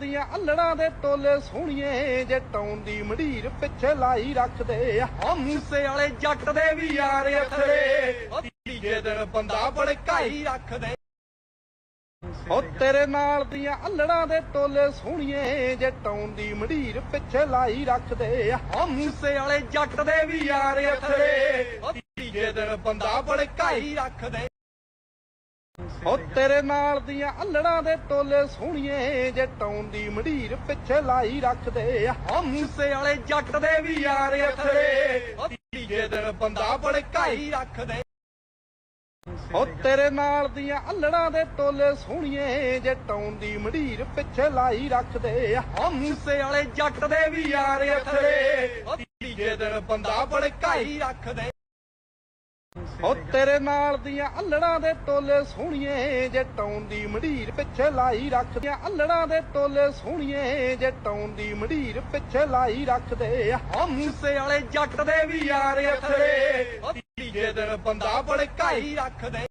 ਦੀਆਂ ਅੱਲੜਾਂ ਦੇ ਟੋਲੇ ਸੋਹਣੀਏ ਜਟਾਉਂ ਦੀ ਮਢੀਰ ਪਿੱਛੇ ਲਾਈ ਰੱਖਦੇ ਆ। ਮੂਸੇ ਵਾਲੇ ਜੱਟ ਦੇ ਵੀ ਯਾਰ ਅਥਰੇ ਤੀਜੇ ਦਿਨ ਬੰਦਾ ਭੜਕਾਈ ਰੱਖਦੇ। ਉਹ ਤੇਰੇ ਨਾਲ ਦੀਆਂ ਅੱਲੜਾਂ ਦੇ ਟੋਲੇ ਸੋਹਣੀਏ ਜਟਾਉਂ ਦੀ ਮਢੀਰ ਪਿੱਛੇ ਲਾਈ ਰੱਖਦੇ ਆ। ਮੂਸੇ ਵਾਲੇ ਜੱਟ ਦੇ ਵੀ ਯਾਰ ਅਥਰੇ ਤੀਜੇ ਦਿਨ ਬੰਦਾ ਭੜਕਾਈ ਰੱਖਦੇ। ਉਹ ਤੇਰੇ ਨਾਲ ਦੀਆਂ ਅੱਲੜਾਂ ਦੇ ਟੋਲੇ ਸੋਹਣੀਏ ਜਟਾਉਂ ਦੀ ਮਢੀਰ ਪਿੱਛੇ ਲਾਈ ਰੱਖਦੇ ਆ। ਓ ਮੂਸੇ ਵਾਲੇ ਜੱਟ ਦੇ ਵੀ ਯਾਰ ਅਥਰੇ ਓ ਤੀਜੇ ਦਿਨ ਬੰਦਾ ਭੜਕਾਈ ਰੱਖਦੇ। ਉਹ ਤੇਰੇ ਨਾਲ ਦੀਆਂ ਅੱਲੜਾਂ ਦੇ ਟੋਲੇ ਸੋਹਣੀਏ ਜਟਾਉਂ ਦੀ ਮਢੀਰ ਪਿੱਛੇ ਲਾਈ ਰੱਖਦੇ ਆ। ਓ ਮੂਸੇ ਵਾਲੇ ਜੱਟ ਦੇ ਵੀ ਯਾਰ ਅਥਰੇ ਓ ਤੀਜੇ ਦਿਨ ਬੰਦਾ ਭੜਕਾਈ ਰੱਖਦੇ। ਉਹ ਤੇਰੇ ਨਾਲ ਦੀਆਂ ਅੱਲੜਾਂ ਦੇ ਟੋਲੇ ਸੋਹਣੀਏ ਜਟਾਉਂ ਦੀ ਮਢੀਰ ਪਿੱਛੇ ਲਾਈ ਰੱਖਦੇ ਆ। ਅੱਲੜਾਂ ਦੇ ਟੋਲੇ ਸੋਹਣੀਏ ਜਟਾਉਂ ਦੀ ਮਢੀਰ ਪਿੱਛੇ ਲਾਈ ਰੱਖਦੇ ਆ। ਓ ਮੂਸੇ ਵਾਲੇ ਜੱਟ ਦੇ ਵੀ ਯਾਰ ਅਥਰੇ ਓ ਤੀਜੇ ਦਿਨ ਬੰਦਾ ਭੜਕਾਈ ਰੱਖਦੇ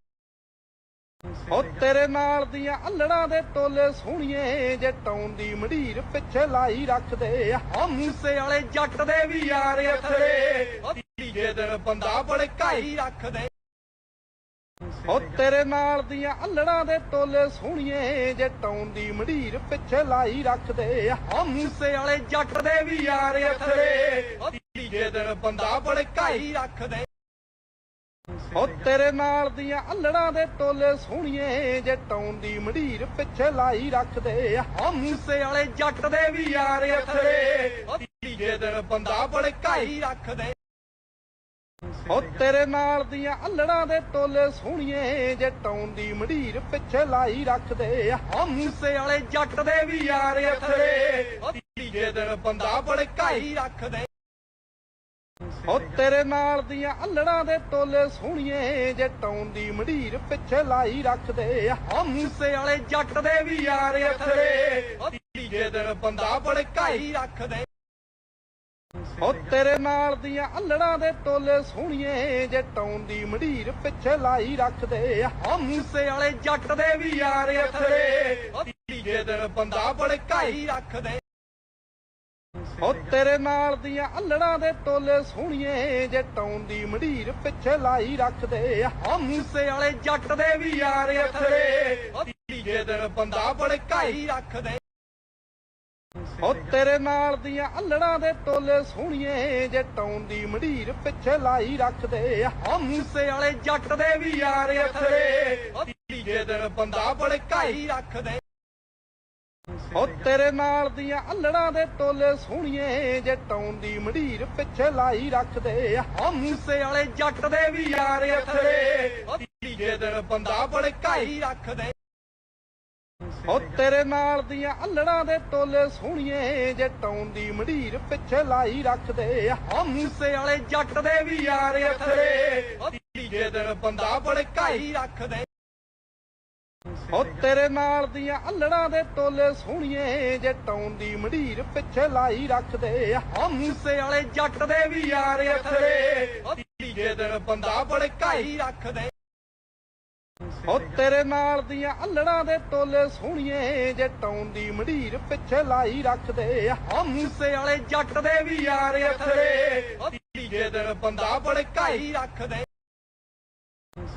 ਉਹ ਤੇਰੇ ਨਾਲ ਦੀਆਂ ਅੱਲੜਾਂ ਦੇ ਟੋਲੇ ਸੋਹਣੀਏ ਜਟਾਉਂ ਦੀ ਮਢੀਰ ਪਿੱਛੇ ਲਾਈ ਰੱਖਦੇ। ਆ ਓ ਮੂਸੇ ਵਾਲੇ ਜੱਟ ਦੇ ਵੀ ਯਾਰ ਅਥਰੇ ਓ ਤੀਜੇ ਦਿਨ ਬੰਦਾ ਭੜਕਾਈ ਰੱਖਦੇ। ਉਹ ਤੇਰੇ ਨਾਲ ਦੀਆਂ ਅੱਲੜਾਂ ਦੇ ਟੋਲੇ ਸੋਹਣੀਏ ਜਟਾਉਂ ਦੀ ਮਢੀਰ ਪਿੱਛੇ ਲਾਈ ਰੱਖਦੇ। ਆ ਓ ਮੂਸੇ ਵਾਲੇ ਜੱਟ ਦੇ ਵੀ ਯਾਰ ਅਥਰੇ ਓ ਤੀਜੇ ਦਿਨ ਬੰਦਾ ਭੜਕਾਈ ਰੱਖਦੇ। ਉਹ ਤੇਰੇ ਨਾਲ ਦੀਆਂ ਅੱਲੜਾਂ ਦੇ ਟੋਲੇ ਸੋਹਣੀਏ ਜਟਾਉਂ ਦੀ ਮਢੀਰ ਪਿੱਛੇ ਲਾਈ ਰੱਖਦੇ। ਆ ਓ ਮੂਸੇ ਵਾਲੇ ਜੱਟ ਦੇ ਵੀ ਯਾਰ ਅਥਰੇ ਓ ਤੀਜੇ ਦਿਨ ਬੰਦਾ ਭੜਕਾਈ ਰੱਖਦੇ। ਉਹ ਤੇਰੇ ਨਾਲ ਦੀਆਂ ਅੱਲੜਾਂ ਦੇ ਟੋਲੇ ਸੋਹਣੀਏ ਜਟਾਉਂ ਦੀ ਮਢੀਰ ਪਿੱਛੇ ਲਾਈ ਰੱਖਦੇ। ਆ ਓ ਮੂਸੇ ਵਾਲੇ ਜੱਟ ਦੇ ਵੀ ਯਾਰ ਅਥਰੇ ਓ ਤੀਜੇ ਦਿਨ ਬੰਦਾ ਭੜਕਾਈ ਰੱਖਦੇ। ਉਹ ਤੇਰੇ ਨਾਲ ਦੀਆਂ ਅੱਲੜਾਂ ਦੇ ਟੋਲੇ ਸੋਹਣੀਏ ਜਟਾਉਂ ਦੀ ਮਢੀਰ ਪਿੱਛੇ ਲਾਈ ਰੱਖਦੇ ਆ। ਓ ਮੂਸੇ ਵਾਲੇ ਜੱਟ ਦੇ ਵੀ ਯਾਰ ਅਥਰੇ ਓ ਤੀਜੇ ਦਿਨ ਬੰਦਾ ਭੜਕਾਈ ਰੱਖਦੇ। ਉਹ ਤੇਰੇ ਨਾਲ ਦੀਆਂ ਅੱਲੜਾਂ ਦੇ ਟੋਲੇ ਸੋਹਣੀਏ ਜਟਾਉਂ ਦੀ ਮਢੀਰ ਪਿੱਛੇ ਲਾਈ ਰੱਖਦੇ ਆ। ਮੂਸੇ ਵਾਲੇ ਜੱਟ ਦੇ ਵੀ ਯਾਰ ਅਥਰੇ ਓ ਤੀਜੇ ਦਿਨ ਬੰਦਾ ਭੜਕਾਈ ਰੱਖਦੇ। ਉਹ ਤੇਰੇ ਨਾਲ ਦੀਆਂ ਅੱਲੜਾਂ ਦੇ ਟੋਲੇ ਸੋਹਣੀਏ ਜਟਾਉਂ ਦੀ ਮਢੀਰ ਪਿੱਛੇ ਲਾਈ ਰੱਖਦੇ। ਆ ਓ ਮੂਸੇ ਵਾਲੇ ਜੱਟ ਦੇ ਵੀ ਯਾਰ ਅਥਰੇ ਤੀਜੇ ਦਿਨ ਬੰਦਾ ਭੜਕਾਈ ਰੱਖਦੇ। ਓ ਤੇਰੇ ਨਾਲ ਦੀਆਂ ਅੱਲੜਾਂ ਦੇ ਟੋਲੇ ਸੋਹਣੀਏ ਜਟਾਉਂ ਦੀ ਮਢੀਰ ਪਿੱਛੇ ਲਾਈ ਰੱਖਦੇ। ਆ ਓ ਮੂਸੇ ਵਾਲੇ ਜੱਟ ਦੇ ਵੀ ਯਾਰ ਅਥਰੇ ਤੀਜੇ ਦਿਨ ਬੰਦਾ ਭੜਕਾਈ ਰੱਖਦੇ। ਉਹ ਤੇਰੇ ਨਾਲ ਦੀਆਂ ਅੱਲੜਾਂ ਦੇ ਟੋਲੇ ਸੋਹਣੀਏ ਜਟਾਉਂ ਦੀ ਮਢੀਰ ਪਿੱਛੇ ਲਾਈ ਰੱਖਦੇ। ਹਾਂ ਮੂਸੇ ਵਾਲੇ ਜੱਟ ਦੇ ਵੀ ਯਾਰ ਅਥਰੇ। ਓ ਤੀਜੇ ਦਿਨ ਬੰਦਾ ਭੜਕਾਈ ਰੱਖਦੇ। ਉਹ ਤੇਰੇ ਨਾਲ ਦੀਆਂ ਅੱਲੜਾਂ ਦੇ ਟੋਲੇ ਸੋਹਣੀਏ ਜਟਾਉਂ ਦੀ ਮਢੀਰ ਪਿੱਛੇ ਲਾਈ ਰੱਖਦੇ। ਆ ਓ ਮੂਸੇ ਵਾਲੇ ਜੱਟ ਦੇ ਵੀ ਯਾਰ ਅਥਰੇ। ਓ ਤੀਜੇ ਦਿਨ ਬੰਦਾ ਭੜਕਾਈ ਰੱਖਦੇ। ਉਹ ਤੇਰੇ ਨਾਲ ਦੀਆਂ ਅੱਲੜਾਂ ਦੇ ਟੋਲੇ ਸੋਹਣੀਏ ਜਟਾਉਂ ਦੀ ਮਢੀਰ ਪਿੱਛੇ ਲਾਈ ਰੱਖਦੇ। ਆ ਓ ਵਾਲੇ ਜੱਟ ਦੇ ਵੀ ਯਾਰ ਅਥਰੇ ਓ ਤੀਜੇ ਦਿਨ ਬੰਦਾ ਭੜਕਾਈ ਰੱਖਦੇ। ਉਹ ਤੇਰੇ ਨਾਲ ਦੀਆਂ ਅੱਲੜਾਂ ਦੇ ਟੋਲੇ ਸੋਹਣੀਏ ਜਟਾਉਂ ਦੀ ਮਢੀਰ ਪਿੱਛੇ ਲਾਈ ਰੱਖਦੇ। ਆ ਓ ਵਾਲੇ ਜੱਟ ਦੇ ਵੀ ਯਾਰ ਅਥਰੇ ਓ ਤੀਜੇ ਦਿਨ ਬੰਦਾ ਭੜਕਾਈ ਰੱਖਦੇ।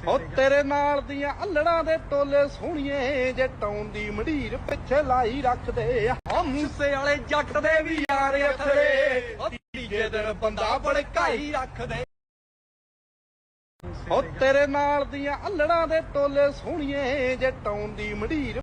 ਉਹ ਤੇਰੇ ਨਾਲ ਦੀਆਂ ਅੱਲੜਾਂ ਦੇ ਟੋਲੇ ਸੋਹਣੀਏ ਜਟਾਉਂ ਦੀ ਮਢੀਰ ਪਿੱਛੇ ਲਾਈ ਰੱਖਦੇ ਆ। ਓ ਮੂਸੇ ਵਾਲੇ ਜੱਟ ਦੇ ਵੀ ਯਾਰ ਅਥਰੇ ਓ ਤੀਜੇ ਦਿਨ ਬੰਦਾ ਭੜਕਾਈ ਰੱਖਦੇ। ਉਹ ਤੇਰੇ ਨਾਲ ਦੀਆਂ ਅੱਲੜਾਂ ਦੇ ਟੋਲੇ ਸੋਹਣੀਏ ਜਟਾਉਂ ਦੀ ਮਢੀਰ